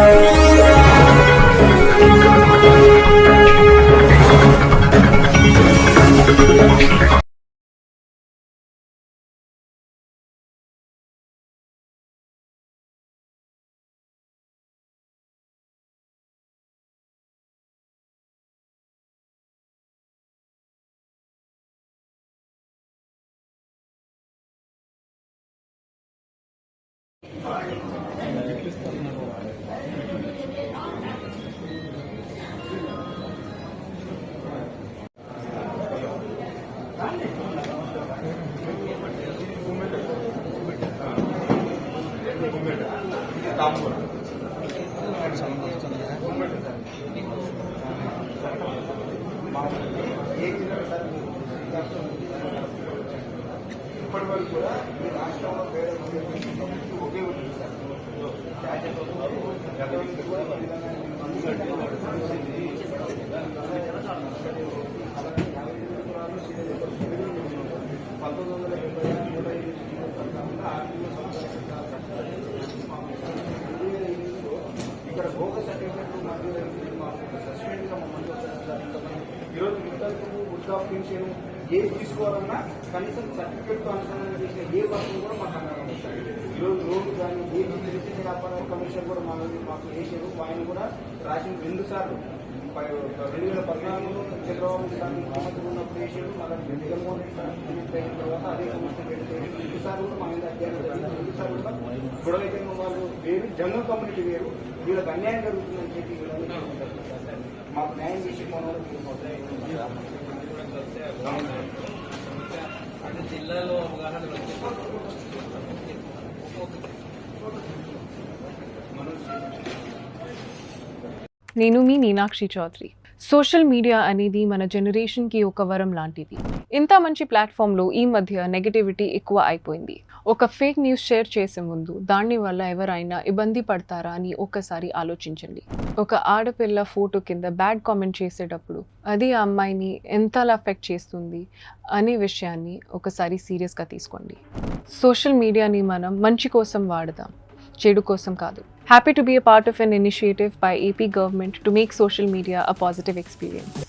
Oh. ఇప్పటి వరకు కూడా ఈ రాష్ట్రంలో పేద ముఖ్యమంత్రి ఒకే ఉంటుంది సార్ గతంలో కూడా ఈ విధంగా పంతొమ్మిది వందల డెబ్బై ఇక్కడ భోగ సర్టిఫికెట్ మరియు సస్పెండ్గా మమ్మల్ని వస్తారు సార్ ఇంతమంది ఈరోజు వృద్ధాప్యము వృద్ధాప్యం ఏది తీసుకోవాలన్నా కనీసం సర్టిఫికెట్తో అనుసంధానం చేసిన ఏ వర్క్ కూడా మాకు అన్నారు ఈరోజు రోడ్డు కానీ ఏ తెలిసిన వ్యాపార కమిషన్ కూడా మా మాకు వేసారు ఆయన కూడా రాసిన రెండు సార్లు. రెండు వేల పద్నాలుగులో చంద్రబాబు గారిని ముఖ్యమంత్రి ఉన్నప్పుడు వేసాడు మళ్ళీ జగన్మోహన్ రెడ్డి అయిన తర్వాత అదే సమస్య పెట్టారు రెండు సార్లు కూడా మా మీద అధ్యయనం జరిగింది. రెండు సార్లు కూడా గొడవ వాళ్ళు వేరు. జనరల్ కమ్యూనిటీ వేరు. వీళ్ళకి అన్యాయం జరుగుతుందని చెప్పి. మాకు న్యాయం చేసి అంటే జిల్లాలో అవగాహన నేను మీ మీనాక్షి చౌదరి సోషల్ మీడియా అనేది మన జనరేషన్కి ఒక వరం లాంటిది. ఇంత మంచి ప్లాట్ఫామ్లో ఈ మధ్య నెగటివిటీ ఎక్కువ అయిపోయింది. ఒక ఫేక్ న్యూస్ షేర్ చేసే ముందు దాని వల్ల ఎవరైనా ఇబ్బంది పడతారా అని ఒక్కసారి ఆలోచించండి. ఒక ఆడపిల్ల ఫోటో కింద బ్యాడ్ కామెంట్ చేసేటప్పుడు అది ఆ అమ్మాయిని ఎంతలా అఫెక్ట్ చేస్తుంది అనే విషయాన్ని ఒకసారి సీరియస్గా తీసుకోండి. సోషల్ మీడియాని మనం మంచి కోసం వాడదాం చెడు కోసం కాదు. Happy to be a part of an initiative by AP government to make social media a positive experience.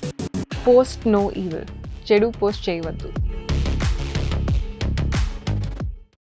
Post no evil. Chedu post cheyavaddu.